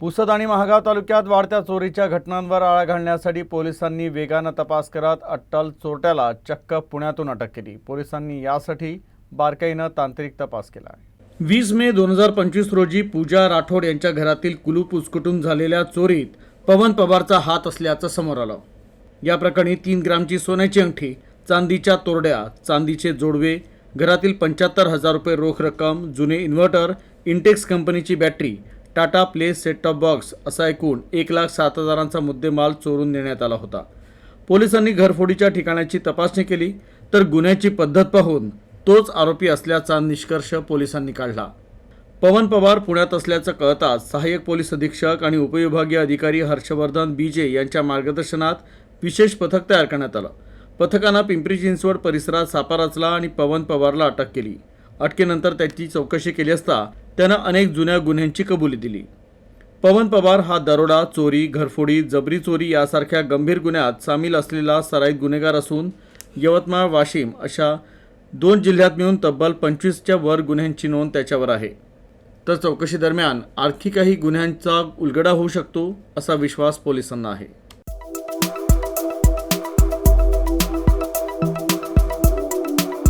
पुसद आणि महागाव तालुक्यात वाढत्या चोरीच्या घटनांवर आळा घालण्यासाठी पोलिसांनी वेगानं तपास करत अट्टल चोरट्याला चक्क पुण्यातून अटक केली. पोलिसांनी यासाठी बारकाईनं तांत्रिक तपास केला आहे. वीस मे दोन हजार पंचवीस रोजी पूजा राठोड यांच्या घरातील कुलूप उचकटून झालेल्या चोरीत पवन पवारचा हात असल्याचं समोर आलं. या प्रकरणी तीन ग्रामची सोन्याची अंगठी चांदीच्या तोरड्या चांदीचे जोडवे घरातील पंच्याहत्तर हजार रुपये रोख रक्कम जुने इन्व्हर्टर इंटेक्स कंपनीची battery Tata Play set top box असा एकूण एक लाख सात हजारांचा मुद्देमाल चोरून नेण्यात आला होता. पोलिसांनी घरफोडीच्या ठिकाणाची तपासणी केली तर गुन्ह्याची पद्धत पाहून तोच आरोपी असल्याचा निष्कर्ष पोलिसांनी काढला. पवन पवार पुण्यात असल्याचं कळताच सहाय्यक पोलीस अधीक्षक आणि उपविभागीय अधिकारी हर्षवर्धन बीजे यांच्या मार्गदर्शनात विशेष पथक तयार करण्यात आलं. पथकानं पिंपरी चिंचवड परिसरात सापा रचला आणि पवन पवारला अटक केली. अटकेनंतर त्याची चौकशी केली असता त्यानं अनेक जुन्या गुन्ह्यांची कबुली दिली. पवन पवार हा दरोडा चोरी घरफोडी जबरी चोरी यासारख्या गंभीर गुन्ह्यात सामील असलेला सराईत गुन्हेगार असून यवतमाळ वाशिम अशा दोन जिल्ह्यात मिळून तब्बल पंचवीसच्या वर गुन्ह्यांची नोंद त्याच्यावर आहे. तर चौकशी दरम्यान आणखी काही गुन्ह्यांचा उलगडा होऊ शकतो असा विश्वास पोलिसांना आहे.